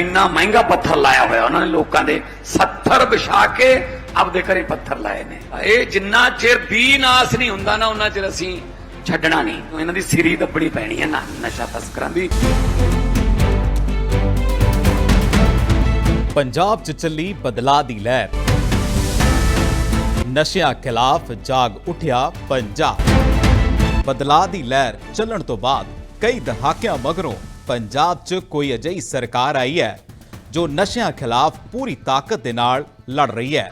ਇੰਨਾ ਮਹਿੰਗਾ ਪੱਥਰ ਲਾਇਆ ਹੋਇਆ ਉਹਨਾਂ ਨੇ ਲੋਕਾਂ ਦੇ 70 ਵਿਛਾ ਕੇ ਆਪਦੇ ਘਰੇ ਪੱਥਰ ਲਾਏ ਨੇ। ਇਹ ਜਿੰਨਾ ਚਿਰ ਵੀ ਨਾਸ ਨਹੀਂ ਹੁੰਦਾ ਨਾ, ਉਹਨਾਂ ਚਿਰ ਅਸੀਂ ਛੱਡਣਾ ਨਹੀਂ। ਇਹਨਾਂ ਦੀ ਸਿਰੀ ਦੱਬਣੀ ਪੈਣੀ ਹੈ ਨਾ, ਨਸ਼ਾ ਤਸਕਰਾਂ ਦੀ। ਪੰਜਾਬ 'ਚ ਚੱਲੀ ਬਦਲਾਅ ਦੀ ਲਹਿਰ। ਨਸ਼ਿਆਂ ਖਿਲਾਫ ਜਾਗ ਉਠਿਆ ਪੰਜਾਬ ਬਦਲਾਅ ਦੀ ਲਹਿਰ ਚੱਲਣ ਤੋਂ ਬਾਅਦ ਕਈ ਦਹਾਕਿਆਂ ਮਗਰੋਂ ਪੰਜਾਬ 'ਚ ਕੋਈ ਅਜਿਹੀ ਸਰਕਾਰ ਆਈ ਹੈ ਜੋ ਨਸ਼ਿਆਂ ਖਿਲਾਫ ਪੂਰੀ ਤਾਕਤ ਦੇ ਨਾਲ ਲੜ ਰਹੀ ਹੈ।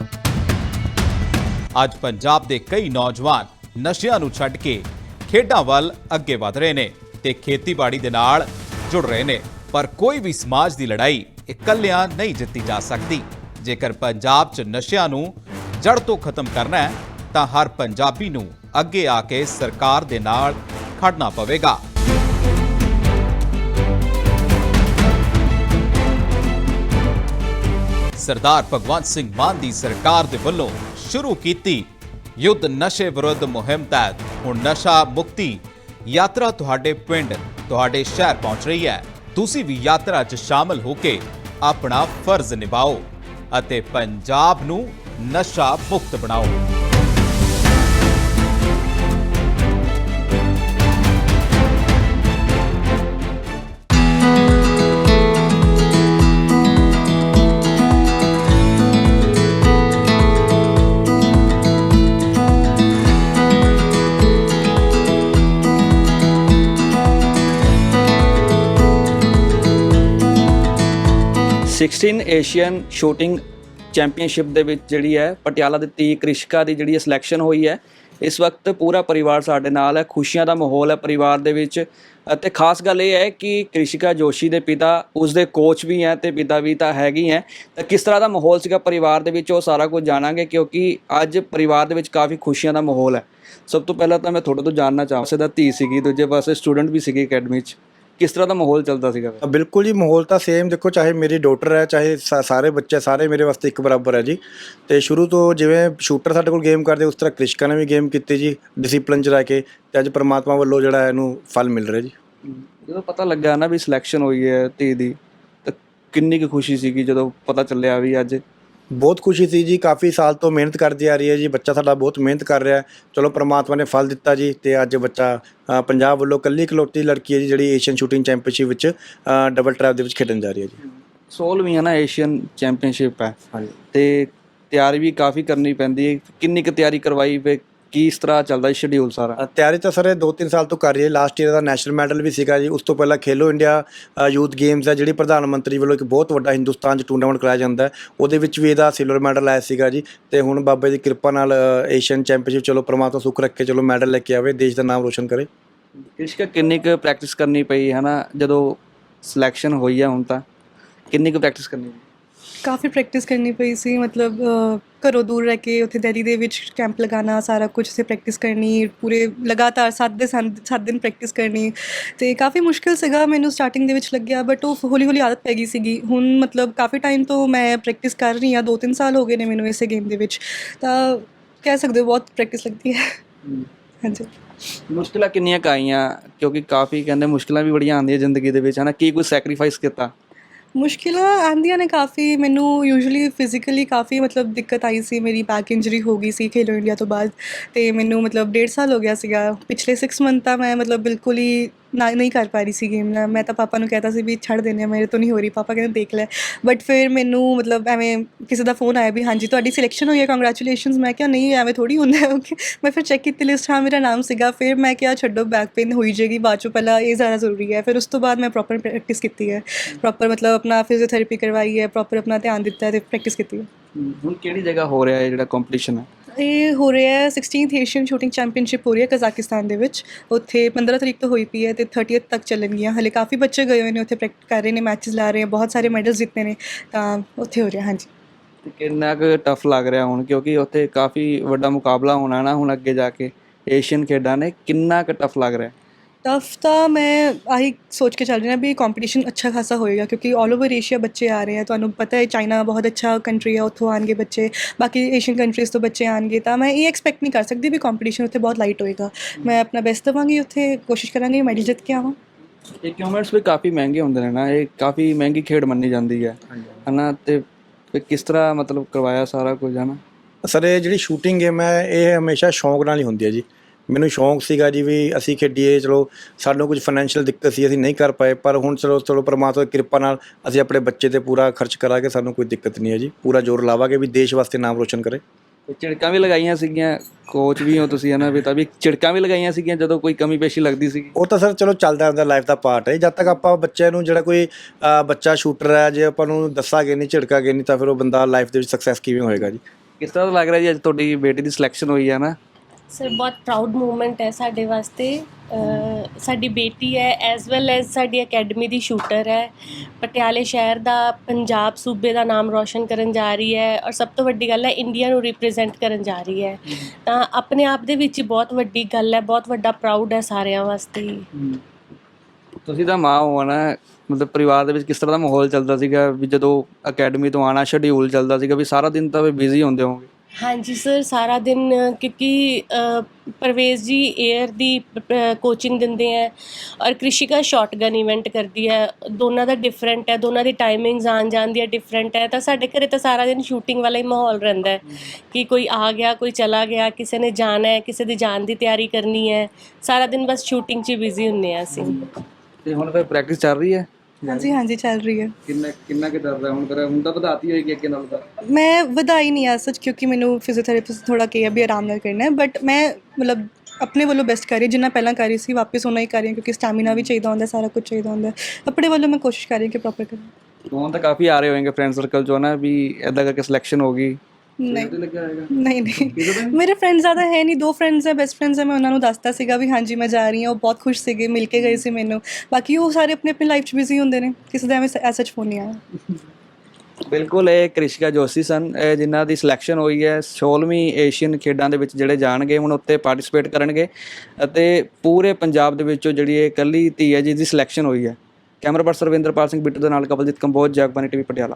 ਅੱਜ ਪੰਜਾਬ ਦੇ ਕਈ ਨੌਜਵਾਨ ਨਸ਼ਿਆਂ ਨੂੰ ਛੱਡ ਕੇ ਖੇਡਾਂ ਵੱਲ ਅੱਗੇ ਵਧ ਰਹੇ ਨੇ ਤੇ ਖੇਤੀਬਾੜੀ ਦੇ ਨਾਲ ਜੁੜ ਰਹੇ ਨੇ। ਪਰ ਕੋਈ ਵੀ ਸਮਾਜ ਦੀ ਲੜਾਈ ਇਕੱਲਿਆਂ ਨਹੀਂ ਜਿੱਤੀ ਜਾ ਸਕਦੀ। ਜੇਕਰ ਪੰਜਾਬ 'ਚ ਨਸ਼ਿਆਂ ਨੂੰ ਜੜ ਤੋਂ ਖਤਮ ਕਰਨਾ ਹੈ, ਤਾਂ ਹਰ ਪੰਜਾਬੀ ਨੂੰ ਅੱਗੇ ਆ ਕੇ ਸਰਕਾਰ ਦੇ ਨਾਲ ਖੜਨਾ ਪਵੇਗਾ। ਸਰਦਾਰ ਭਗਵੰਤ ਸਿੰਘ ਮਾਨ ਦੀ ਸਰਕਾਰ ਦੇ ਵੱਲੋਂ ਸ਼ੁਰੂ ਕੀਤੀ ਯੁੱਧ ਨਸ਼ੇ ਵਿਰੁੱਧ ਮੁਹਿੰਮ ਤਹਿਤ। ਹੁਣ ਨਸ਼ਾ ਮੁਕਤੀ ਯਾਤਰਾ ਤੁਹਾਡੇ ਪਿੰਡ, ਤੁਹਾਡੇ ਸ਼ਹਿਰ ਪਹੁੰਚ ਰਹੀ ਹੈ। ਤੁਸੀਂ ਵੀ ਯਾਤਰਾ 'ਚ ਸ਼ਾਮਲ ਹੋ ਕੇ ਆਪਣਾ ਫਰਜ਼ ਨਿਭਾਓ ਅਤੇ ਪੰਜਾਬ ਨੂੰ ਨਸ਼ਾ ਮੁਕਤ ਬਣਾਓ। ਸਿਕਸਟੀਨ ਏਸ਼ੀਅਨ ਸ਼ੂਟਿੰਗ ਚੈਂਪੀਅਨਸ਼ਿਪ ਦੇ ਵਿੱਚ ਜਿਹੜੀ ਹੈ, ਪਟਿਆਲਾ ਦੀ ਤੀ ਕ੍ਰਿਸ਼ਕਾ ਦੀ ਜਿਹੜੀ ਸਿਲੈਕਸ਼ਨ ਹੋਈ ਹੈ, ਇਸ ਵਕਤ ਪੂਰਾ ਪਰਿਵਾਰ ਸਾਡੇ ਨਾਲ ਹੈ, ਖੁਸ਼ੀਆਂ ਦਾ ਮਾਹੌਲ ਹੈ ਪਰਿਵਾਰ ਦੇ ਵਿੱਚ ਅਤੇ ਖਾਸ ਗੱਲ ਇਹ ਹੈ ਕਿ ਕ੍ਰਿਸ਼ਿਕਾ ਜੋਸ਼ੀ ਦੇ ਪਿਤਾ ਉਸ ਦੇ ਕੋਚ ਵੀ ਹੈ ਤੇ ਪਿਤਾ ਵੀ ਤਾਂ ਹੈਗੀ ਹੈ। ਤਾਂ ਕਿਸ ਤਰ੍ਹਾਂ ਦਾ ਮਾਹੌਲ ਸੀਗਾ ਪਰਿਵਾਰ ਦੇ ਵਿੱਚ, ਉਹ ਸਾਰਾ ਕੁਝ ਜਾਣਾਂਗੇ ਕਿਉਂਕਿ ਅੱਜ ਪਰਿਵਾਰ ਦੇ ਵਿੱਚ ਕਾਫੀ ਖੁਸ਼ੀਆਂ ਦਾ ਮਾਹੌਲ ਹੈ। ਸਭ ਤੋਂ ਪਹਿਲਾਂ ਤਾਂ ਮੈਂ ਤੁਹਾਡੇ ਤੋਂ ਜਾਣਨਾ ਚਾਹਾਂ ਦਾ ਧੀ ਸੀਗੀ, ਦੂਜੇ ਪਾਸੇ ਸਟੂਡੈਂਟ ਵੀ ਸੀਗੇ ਅਕੈਡਮੀ 'ਚ। ਕਿਸ ਤਰ੍ਹਾਂ ਦਾ ਮਾਹੌਲ ਚੱਲਦਾ ਸੀਗਾ ਅ, ਬਿਲਕੁਲ ਜੀ ਮਾਹੌਲ ਤਾਂ ਸੇਮ ਦੇਖੋ ਚਾਹੇ ਮੇਰੀ ਡਾਟਰ ਹੈ ਚਾਹੇ ਸਾ- ਸਾਰੇ ਬੱਚੇ ਸਾਰੇ ਮੇਰੇ ਵਾਸਤੇ ਇੱਕ ਬਰਾਬਰ ਹੈ ਜੀ। ਤੇ ਸ਼ੁਰੂ ਤੋਂ ਜਿਵੇਂ ਸ਼ੂਟਰ ਸਾਡੇ ਕੋਲ ਗੇਮ ਕਰਦੇ ਉਸ ਤਰ੍ਹਾਂ ਕ੍ਰਿਸ਼ਕਾ ਨੇ ਵੀ ਗੇਮ ਕੀਤੀ ਜੀ ਡਿਸਪਲਿਨ ਚ ਰਹਿ ਕੇ ਤੇ ਅੱਜ ਪ੍ਰਮਾਤਮਾ ਵੱਲੋਂ ਜਿਹੜਾ ਇਹਨੂੰ ਫਲ ਮਿਲ ਰਿਹਾ ਜੀ। ਜਦੋਂ ਪਤਾ ਲੱਗਾ ਨਾ ਵੀ ਸਿਲੈਕਸ਼ਨ ਹੋਈ ਹੈ ਧੀ ਦੀ ਤਾਂ ਕਿੰਨੀ ਕੁ ਖੁਸ਼ੀ ਸੀਗੀ ਜਦੋਂ ਪਤਾ ਚੱਲਿਆ ਵੀ ਅੱਜ ਬਹੁਤ ਖੁਸ਼ੀ ਸੀ ਜੀ ਕਾਫੀ ਸਾਲ ਤੋਂ ਮਿਹਨਤ ਕਰਦੀ ਆ ਰਹੀ ਹੈ ਜੀ ਬੱਚਾ ਸਾਡਾ ਬਹੁਤ ਮਿਹਨਤ ਕਰ ਰਿਹਾ ਚਲੋ ਪ੍ਰਮਾਤਮਾ ਨੇ ਫਲ ਦਿੱਤਾ ਜੀ ਤੇ ਅੱਜ ਬੱਚਾ ਪੰਜਾਬ ਵੱਲੋਂ ਕੱਲੀ ਇਕਲੌਤੀ ਲੜਕੀ ਹੈ ਜੀ ਜਿਹੜੀ ਏਸ਼ੀਅਨ ਸ਼ੂਟਿੰਗ ਚੈਂਪੀਅਨਸ਼ਿਪ ਵਿੱਚ ਡਬਲ ਟਰੈਪ ਦੇ ਵਿੱਚ ਖੇਡਣ ਜਾ ਰਹੀ ਹੈ ਜੀ। 16ਵੀਂ ਹੈ ਨਾ ਏਸ਼ੀਅਨ ਚੈਂਪੀਅਨਸ਼ਿਪ ਹੈ। ਹਾਂਜੀ। ਤੇ ਤਿਆਰੀ ਵੀ ਕਾਫੀ ਕਰਨੀ ਪੈਂਦੀ ਹੈ। ਕਿੰਨੀ ਕੁ ਤਿਆਰੀ ਕਰਵਾਈ ਵੇ ਕਿਸ ਤਰ੍ਹਾਂ ਚੱਲਦਾ ਸ਼ਡਿਊਲ ਸਾਰਾ? ਤਿਆਰੀ ਤਾਂ ਸਰ ਇਹ 2-3 ਸਾਲ ਤੋਂ ਕਰ ਰਹੀ ਹੈ। ਲਾਸਟ ਈਅਰ ਦਾ ਨੈਸ਼ਨਲ ਮੈਡਲ ਵੀ ਸੀਗਾ ਜੀ। ਉਸ ਤੋਂ ਪਹਿਲਾਂ ਖੇਲੋ ਇੰਡੀਆ ਯੂਥ ਗੇਮਸ ਹੈ ਜਿਹੜੀ ਪ੍ਰਧਾਨ ਮੰਤਰੀ ਵੱਲੋਂ ਇੱਕ ਬਹੁਤ ਵੱਡਾ ਹਿੰਦੁਸਤਾਨ 'ਚ ਟੂਰਨਾਮੈਂਟ ਕਰਾਇਆ ਜਾਂਦਾ ਹੈ। ਉਹਦੇ ਵਿੱਚ ਵੀ ਇਹਦਾ ਸਿਲਵਰ ਮੈਡਲ ਆਇਆ ਸੀਗਾ ਜੀ। ਤੇ ਹੁਣ ਬਾਬੇ ਦੀ ਕਿਰਪਾ ਨਾਲ ਏਸ਼ੀਅਨ ਚੈਂਪੀਅਨਸ਼ਿਪ ਚਲੋ ਪ੍ਰਮਾਤਮਾ ਸੁੱਖ ਰੱਖ ਕੇ ਚਲੋ ਮੈਡਲ ਲੈ ਕੇ ਆਵੇ ਦੇਸ਼ ਦਾ ਨਾਮ ਰੋਸ਼ਨ ਕਰੇ। ਕ੍ਰਿਸ਼ਕਾ ਕਿੰਨੀ ਕੁ ਪ੍ਰੈਕਟਿਸ ਕਰਨੀ ਪਈ ਹੈ ਨਾ ਜਦੋਂ ਸਿਲੈਕਸ਼ਨ ਹੋਈ ਹੈ ਹੁਣ ਤਾਂ ਕਿੰਨੀ ਕੁ ਪ੍ਰੈਕਟਿਸ ਕਰਨੀ ਪਈ? ਕਾਫੀ ਪ੍ਰੈਕਟਿਸ ਕਰਨੀ ਪਈ ਸੀ ਮਤਲਬ ਘਰੋਂ ਦੂਰ ਰਹਿ ਕੇ ਉੱਥੇ ਦਿੱਲੀ ਦੇ ਵਿੱਚ ਕੈਂਪ ਲਗਾਉਣਾ ਸਾਰਾ ਕੁਝ ਉੱਥੇ ਪ੍ਰੈਕਟਿਸ ਕਰਨੀ ਪੂਰੇ ਲਗਾਤਾਰ 7 ਦੇ 7 ਦਿਨ ਪ੍ਰੈਕਟਿਸ ਕਰਨੀ ਤੇ ਕਾਫੀ ਮੁਸ਼ਕਿਲ ਸੀਗਾ ਮੈਨੂੰ ਸਟਾਰਟਿੰਗ ਦੇ ਵਿੱਚ ਲੱਗਿਆ ਬਟ ਉਹ ਹੌਲੀ ਹੌਲੀ ਆਦਤ ਪੈ ਗਈ ਸੀਗੀ। ਹੁਣ ਮਤਲਬ ਕਾਫੀ ਟਾਈਮ ਤੋਂ ਮੈਂ ਪ੍ਰੈਕਟਿਸ ਕਰ ਰਹੀ ਹਾਂ 2-3 ਸਾਲ ਹੋ ਗਏ ਨੇ ਮੈਨੂੰ ਇਸੇ ਗੇਮ ਦੇ ਵਿੱਚ ਤਾਂ ਕਹਿ ਸਕਦੇ ਹੋ ਬਹੁਤ ਪ੍ਰੈਕਟਿਸ ਲੱਗਦੀ ਹੈ। ਹਾਂਜੀ। ਮੁਸ਼ਕਿਲਾਂ ਕਿੰਨੀਆਂ ਕੁ ਆਈਆਂ ਕਿਉਂਕਿ ਕਾਫੀ ਕਹਿੰਦੇ ਮੁਸ਼ਕਿਲਾਂ ਵੀ ਬੜੀਆਂ ਆਉਂਦੀਆਂ ਜ਼ਿੰਦਗੀ ਦੇ ਵਿੱਚ ਹਨਾ ਕੀ ਕੋਈ ਸੈਕਰੀਫਾਈਸ ਕੀਤਾ? ਮੁਸ਼ਕਿਲਾਂ ਆਉਂਦੀਆਂ ਨੇ ਕਾਫੀ, ਮੈਨੂੰ ਯੂਜੂਲੀ ਫਿਜ਼ੀਕਲੀ ਕਾਫੀ ਮਤਲਬ ਦਿੱਕਤ ਆਈ ਸੀ, ਮੇਰੀ ਬੈਕ ਇੰਜਰੀ ਹੋ ਗਈ ਸੀ ਖੇਲੋ ਇੰਡੀਆ ਤੋਂ ਬਾਅਦ ਤੇ ਮੈਨੂੰ ਮਤਲਬ ਡੇਢ ਸਾਲ ਹੋ ਗਿਆ ਸੀਗਾ, ਪਿਛਲੇ 6 ਮੰਥ ਤਾਂ ਮੈਂ ਮਤਲਬ ਬਿਲਕੁਲ ਹੀ ਨਾ, ਨਹੀਂ ਕਰ ਪਾ ਰਹੀ ਸੀ ਗੇਮ ਨਾਲ ਮੈਂ ਤਾਂ ਪਾਪਾ ਨੂੰ ਕਹਿਤਾ ਸੀ ਵੀ ਛੱਡ ਦਿੰਦੇ ਆ, ਮੇਰੇ ਤੋਂ ਨਹੀਂ ਹੋ ਰਹੀ। ਪਾਪਾ ਕਹਿੰਦੇ ਦੇਖ ਲੈ। ਬਟ ਫਿਰ ਮੈਨੂੰ ਮਤਲਬ ਐਵੇਂ ਕਿਸੇ ਦਾ ਫੋਨ ਆਇਆ ਵੀ ਹਾਂਜੀ, ਤੁਹਾਡੀ ਸਿਲੈਕਸ਼ਨ ਹੋਈ ਹੈ ਕੰਗ੍ਰੈਚੁਲੇਸ਼ਨਸ ਮੈਂ ਕਿਹਾ, ਨਹੀਂ, ਐਵੇਂ ਥੋੜੀ ਹੁੰਦਾ ਓਕੇ ਮੈਂ ਫਿਰ ਚੈੱਕ ਕੀਤੀ ਲਿਸਟ ਹਾਂ, ਮੇਰਾ ਨਾਮ ਸੀਗਾ। ਫਿਰ ਮੈਂ ਕਿਹਾ, ਛੱਡੋ ਬੈਕ ਪੇਨ ਹੋਈ ਜਾਏਗੀ, ਬਾਅਦ ਚੋਂ ਪਹਿਲਾਂ ਇਹ ਜ਼ਿਆਦਾ ਜ਼ਰੂਰੀ ਹੈ। ਫਿਰ ਉਸ ਤੋਂ ਬਾਅਦ ਮੈਂ ਪ੍ਰੋਪਰ ਪ੍ਰੈਕਟਿਸ ਕੀਤੀ ਹੈ। ਪ੍ਰੋਪਰ ਮਤਲਬ ਆਪਣਾ ਫਿਜ਼ੀਓਥੈਰੇਪੀ ਕਰਵਾਈ ਹੈ ਪ੍ਰੋਪਰ ਆਪਣਾ ਧਿਆਨ ਦਿੱਤਾ ਹੈ ਤੇ ਪ੍ਰੈਕਟਿਸ ਕੀਤੀ ਹੈ। ਹੁਣ ਕਿਹੜੀ ਜਗ੍ਹਾ ਹੋ ਰਿਹਾ ਹੈ ਜਿਹੜਾ ਕੰਪੀਟੀਸ਼ਨ ਹੈ? ਇਹ ਹੋ ਰਿਹਾ ਹੈ 16th ਏਸ਼ੀਅਨ ਸ਼ੂਟਿੰਗ ਚੈਂਪੀਅਨਸ਼ਿਪ ਹੋ ਰਹੀ ਹੈ ਕਜ਼ਾਕਿਸਤਾਨ ਦੇ ਵਿੱਚ। ਉੱਥੇ 15 ਤਰੀਕ ਤੋਂ ਹੋਈ ਪਈ ਹੈ ਤੇ 30th ਤੱਕ ਚੱਲਣਗੀਆਂ ਹਲੇ ਕਾਫੀ ਬੱਚੇ ਗਏ ਹੋਏ ਨੇ, ਉੱਥੇ ਪ੍ਰੈਕਟਿਸ ਕਰ ਰਹੇ ਨੇ ਮੈਚਸ ਲਾ ਰਹੇ ਆ, ਬਹੁਤ ਸਾਰੇ ਮੈਡਲਸ ਜਿੱਤੇ ਨੇ, ਤਾਂ ਉੱਥੇ ਹੋ ਰਿਹਾ, ਹਾਂਜੀ। ਕਿੰਨਾ ਕੁ ਟਫ ਲੱਗ ਰਿਹਾ ਹੁਣ, ਕਿਉਂਕਿ ਉੱਥੇ ਕਾਫੀ ਵੱਡਾ ਮੁਕਾਬਲਾ ਹੋਣਾ ਨਾ ਹੁਣ ਅੱਗੇ ਜਾ ਕੇ। ਏਸ਼ੀਅਨ ਖੇਡਾਂ ਨੇ ਕਿੰਨਾ ਕੁ ਟਫ ਲੱਗ ਰਿਹਾ। ਟਫ ਤਾਂ ਮੈਂ ਆਹੀ ਸੋਚ ਕੇ ਚੱਲ ਰਹੀ ਹਾਂ ਵੀ ਕੰਪੀਟੀਸ਼ਨ ਅੱਛਾ ਖਾਸਾ ਹੋਏਗਾ ਕਿਉਂਕਿ 올 ਓਵਰ ਏਸ਼ੀਆ ਬੱਚੇ ਆ ਰਹੇ ਆ ਤੁਹਾਨੂੰ ਪਤਾ ਹੈ ਚਾਈਨਾ ਬਹੁਤ ਅੱਛਾ ਕੰਟਰੀ ਹੈ ਉੱਥੋਂ ਆਣਗੇ ਬੱਚੇ ਬਾਕੀ ਏਸ਼ੀਅਨ ਕੰਟਰੀਜ਼ ਤੋਂ ਬੱਚੇ ਆਣਗੇ ਤਾਂ ਮੈਂ ਇਹ ਐਕਸਪੈਕਟ ਨਹੀਂ ਕਰ ਸਕਦੀ ਵੀ ਕੰਪੀਟੀਸ਼ਨ ਉੱਥੇ ਬਹੁਤ ਲਾਈਟ ਹੋਏਗਾ। ਮੈਂ ਆਪਣਾ ਬੈਸਟ ਦੇਵਾਂਗੀ ਉੱਥੇ ਕੋਸ਼ਿਸ਼ ਕਰਾਂਗੀ ਮੈਡਲ ਜਿੱਤ ਕੇ ਆਵਾਂ। ਇਕਵਿਪਮੈਂਟਸ ਵੀ ਕਾਫੀ ਮਹਿੰਗੇ ਹੁੰਦੇ ਨੇ ਨਾ ਇਹ ਕਾਫੀ ਮਹਿੰਗੀ ਖੇਡ ਮੰਨੀ ਜਾਂਦੀ ਹੈ। ਹਨਾ ਤੇ ਫਿਰ ਕਿਸ ਤਰ੍ਹਾਂ ਮਤਲਬ ਕਰਵਾਇਆ ਸਾਰਾ ਕੁਝ ਹਨਾ? ਸਰ ਇਹ ਜਿਹੜੀ ਸ਼ੂਟਿੰਗ ਗੇਮ ਹੈ ਇਹ ਹਮੇਸ਼ਾ ਸ਼ੌਂਕ ਨਾਲ ਹੀ ਹੁੰਦੀ ਹੈ ਜੀ। ਮੈਨੂੰ ਸ਼ੌਂਕ ਸੀਗਾ ਜੀ ਵੀ ਅਸੀਂ ਖੇਡੀਏ ਚਲੋ ਸਾਨੂੰ ਕੁਝ ਫਾਈਨੈਂਸ਼ੀਅਲ ਦਿੱਕਤ ਸੀ ਅਸੀਂ ਨਹੀਂ ਕਰ ਪਾਏ ਪਰ ਹੁਣ ਚਲੋ ਚਲੋ ਪਰਮਾਤਮਾ ਦੀ ਕਿਰਪਾ ਨਾਲ ਅਸੀਂ ਆਪਣੇ ਬੱਚੇ ਤੇ ਪੂਰਾ ਖਰਚ ਕਰਾਂਗੇ ਸਾਨੂੰ ਕੋਈ ਦਿੱਕਤ ਨਹੀਂ ਹੈ ਜੀ। ਪੂਰਾ ਜ਼ੋਰ ਲਾਵਾਂਗੇ ਵੀ ਦੇਸ਼ ਵਾਸਤੇ ਨਾਮ ਰੋਸ਼ਨ ਕਰੇ। ਝਿੜਕਾਂ ਵੀ ਲਗਾਈਆਂ ਸੀਗੀਆਂ ਕੋਚ ਵੀ ਹੋ ਤੁਸੀਂ ਹਨਾ ਵੀ ਤਾਂ ਵੀ ਝਿੜਕਾਂ ਵੀ ਲਗਾਈਆਂ ਸੀਗੀਆਂ ਜਦੋਂ ਕੋਈ ਕਮੀ ਪੇਸ਼ੀ ਲੱਗਦੀ ਸੀਗੀ? ਉਹ ਤਾਂ ਸਰ ਚਲੋ ਚੱਲਦਾ ਹੁੰਦਾ ਲਾਈਫ ਦਾ ਪਾਰਟ ਹੈ। ਜਦ ਤੱਕ ਆਪਾਂ ਬੱਚੇ ਨੂੰ ਜਿਹੜਾ ਕੋਈ ਬੱਚਾ ਸ਼ੂਟਰ ਹੈ ਜੇ ਆਪਾਂ ਨੂੰ ਦੱਸਾਂਗੇ ਨਹੀਂ ਝਿੜਕਾਂਗੇ ਨਹੀਂ ਤਾਂ ਫਿਰ ਉਹ ਬੰਦਾ ਲਾਈਫ ਦੇ ਵਿੱਚ ਸਕਸੈਸ ਕਿਵੇਂ ਹੋਏਗਾ ਜੀ? ਕਿਸ ਤਰ੍ਹਾਂ ਦਾ ਲੱਗ ਰਿਹਾ ਜੀ ਅੱਜ ਤੁਹਾਡੀ ਬੇਟੀ ਦੀ ਸਿਲੈਕਸ਼ਨ ਹੋਈ ਹੈ ਨਾ? ਸਰ, ਬਹੁਤ ਪ੍ਰਾਊਡ ਮੂਮੈਂਟ ਹੈ ਸਾਡੇ ਵਾਸਤੇ। ਸਾਡੀ ਬੇਟੀ ਹੈ ਐਸ ਵੈਲ ਐਸ ਸਾਡੀ ਅਕੈਡਮੀ ਦੀ ਸ਼ੂਟਰ ਹੈ। ਪਟਿਆਲੇ ਸ਼ਹਿਰ ਦਾ, ਪੰਜਾਬ ਸੂਬੇ ਦਾ ਨਾਮ ਰੌਸ਼ਨ ਕਰਨ ਜਾ ਰਹੀ ਹੈ ਔਰ ਸਭ ਤੋਂ ਵੱਡੀ ਗੱਲ ਹੈ ਇੰਡੀਆ ਨੂੰ ਰਿਪਰੈਜ਼ੈਂਟ ਕਰਨ ਜਾ ਰਹੀ ਹੈ। ਤਾਂ ਆਪਣੇ ਆਪ ਦੇ ਵਿੱਚ ਹੀ ਬਹੁਤ ਵੱਡੀ ਗੱਲ ਹੈ, ਬਹੁਤ ਵੱਡਾ ਪ੍ਰਾਊਡ ਹੈ ਸਾਰਿਆਂ ਵਾਸਤੇ। ਹੀ ਤੁਸੀਂ ਤਾਂ ਮਾਂ ਹੋ ਨਾ, ਮਤਲਬ ਪਰਿਵਾਰ ਦੇ ਵਿੱਚ ਕਿਸ ਤਰ੍ਹਾਂ ਦਾ ਮਾਹੌਲ ਚੱਲਦਾ ਸੀਗਾ ਵੀ ਜਦੋਂ ਅਕੈਡਮੀ ਤੋਂ ਆਣਾ ਸ਼ਡਿਊਲ ਚੱਲਦਾ ਸੀਗਾ ਵੀ ਸਾਰਾ ਦਿਨ ਤਾਂ ਵੀ ਬਿਜ਼ੀ ਹੁੰਦੇ ਹੋਵੋਗੇ? ਹਾਂਜੀ ਸਰ ਸਾਰਾ ਦਿਨ ਕਿਉਂਕਿ ਅ, ਪਰਵੇਜ਼ ਜੀ ਏਅਰ ਦੀ ਕੋਚਿੰਗ ਦਿੰਦੇ ਹੈ ਔਰ ਕ੍ਰਿਸ਼ਿਕਾ ਸ਼ਾਟਗਨ ਇਵੈਂਟ ਕਰਦੀ ਹੈ। ਦੋਨਾਂ ਦਾ ਡਿਫਰੈਂਟ ਹੈ ਦੋਨਾਂ ਦੀ ਟਾਈਮਿੰਗਸ ਆਉਣ ਜਾਣ ਦੀਆਂ ਡਿਫਰੈਂਟ ਹੈ। ਤਾਂ ਸਾਡੇ ਘਰੇ ਤਾਂ ਸਾਰਾ ਦਿਨ ਸ਼ੂਟਿੰਗ ਵਾਲਾ ਹੀ ਮਾਹੌਲ ਰਹਿੰਦਾ ਹੈ ਕਿ ਕੋਈ ਆ ਗਿਆ ਕੋਈ ਚਲਾ ਗਿਆ ਕਿਸੇ ਨੇ ਜਾਣਾ ਹੈ ਕਿਸੇ ਦੀ ਜਾਣ ਦੀ ਤਿਆਰੀ ਕਰਨੀ ਹੈ। ਸਾਰਾ ਦਿਨ ਬਸ ਸ਼ੂਟਿੰਗ 'ਚ ਬਿਜ਼ੀ ਹੁੰਨੇ ਆ ਅਸੀਂ। ਤੇ ਹੁਣ ਫਿਰ ਪ੍ਰੈਕਟਿਸ ਚੱਲ ਰਹੀ ਹੈ? ਹਾਂਜੀ ਹਾਂਜੀ ਚੱਲ ਰਹੀ ਹੈ। ਕਿੰਨਾ ਕਿੰਨਾ ਕਿ ਰਿਹਾ ਹੁਣ? ਫਿਰ ਹੁਣ ਤਾਂ ਵਧਾਤੀ ਹੋਏਗੀ ਅੱਗੇ ਨਾਲ ਤਾਂ। ਮੈਂ ਵਧਾਈ ਨਹੀਂ ਆ ਸੱਚ ਕਿਉਂਕਿ ਮੈਨੂੰ ਫਿਜ਼ੀਓਥੈਰੇਪਿਸਟ ਥੋੜਾ ਕਿਹਾ ਵੀ ਆਰਾਮ ਨਾਲ ਕਰਨਾ ਹੈ ਬਟ ਮੈਂ ਮਤਲਬ ਆਪਣੇ ਵੱਲੋਂ ਬੈਸਟ ਕਰ ਰਹੀ ਹਾਂ, ਜਿੰਨਾ ਪਹਿਲਾਂ ਕਰ ਰਹੀ ਸੀ ਵਾਪਸ ਉਹਨਾਂ ਹੀ ਕਰ ਰਹੀ ਹਾਂ ਕਿਉਂਕਿ ਸਟੈਮਿਨਾ ਵੀ ਚਾਹੀਦਾ ਹੁੰਦਾ ਸਾਰਾ ਕੁਝ ਚਾਹੀਦਾ ਹੁੰਦਾ। ਆਪਣੇ ਵੱਲੋਂ ਮੈਂ ਕੋਸ਼ਿਸ਼ ਕਰ ਰਹੀ ਕਿ ਪ੍ਰੋਪਰ ਕਰਾਂ। ਫੋਨ ਤਾਂ ਕਾਫੀ ਆ ਰਹੇ ਹੋਣਗੇ ਫਰੈਂਡ ਸਰਕਲ ਚੋਂ ਨਾ ਵੀ ਐਦਾਂ ਕਰਕੇ ਸਿਲੈਕਸ਼ਨ ਹੋ ਗਈ। ਨਹੀਂ। ਤੇ ਲੱਗਿਆ ਹੋਏਗਾ। ਨਹੀਂ ਨਹੀਂ। ਮੇਰੇ ਫਰੈਂਡਸ ਜ਼ਿਆਦਾ ਹੈ ਨਹੀਂ ਦੋ ਫਰੈਂਡਸ ਹੈ ਬੈਸਟ ਫਰੈਂਡਸ ਹੈ ਮੈਂ ਉਹਨਾਂ ਨੂੰ ਦੱਸਤਾ ਸੀਗਾ ਵੀ ਹਾਂਜੀ ਮੈਂ ਜਾ ਰਹੀ ਹਾਂ ਉਹ ਬਹੁਤ ਖੁਸ਼ ਸੀਗੇ ਮਿਲ ਕੇ ਗਏ ਸੀ ਮੈਨੂੰ। ਬਾਕੀ ਉਹ ਸਾਰੇ ਆਪਣੀ ਆਪਣੀ ਲਾਈਫ 'ਚ ਬਿਜ਼ੀ ਹੁੰਦੇ ਨੇ ਕਿਸੇ ਦਾ ਐਵੇਂ ਐਸਾ ਫੋਨ ਨਹੀਂ ਆਇਆ। ਬਿਲਕੁਲ ਇਹ ਕ੍ਰਿਸ਼ਿਕਾ ਜੋਸ਼ੀ ਸਨ ਇਹ ਜਿਨ੍ਹਾਂ ਦੀ ਸਿਲੈਕਸ਼ਨ ਹੋਈ ਹੈ 16ਵੀਂ ਏਸ਼ੀਅਨ ਖੇਡਾਂ ਦੇ ਵਿੱਚ ਜਿਹੜੇ ਜਾਣਗੇ ਹੁਣ ਉੱਤੇ ਪਾਰਟਿਸਿਪੇਟ ਕਰਨਗੇ ਅਤੇ ਪੂਰੇ ਪੰਜਾਬ ਦੇ ਵਿੱਚੋਂ ਜਿਹੜੀ ਇਹ ਇਕੱਲੀ ਧੀ ਹੈ ਜਿਹਦੀ ਸਿਲੈਕਸ਼ਨ ਹੋਈ ਹੈ। ਕੈਮਰਾ ਪਰਸਨ ਰਵਿੰਦਰਪਾਲ ਸਿੰਘ ਬਿੱਟੂ ਦੇ ਨਾਲ ਕਪਲਜੀਤ ਕੰਬੋਜ ਜਗਬਾਨੀ ਟੀਵੀ ਪਟਿਆਲਾ।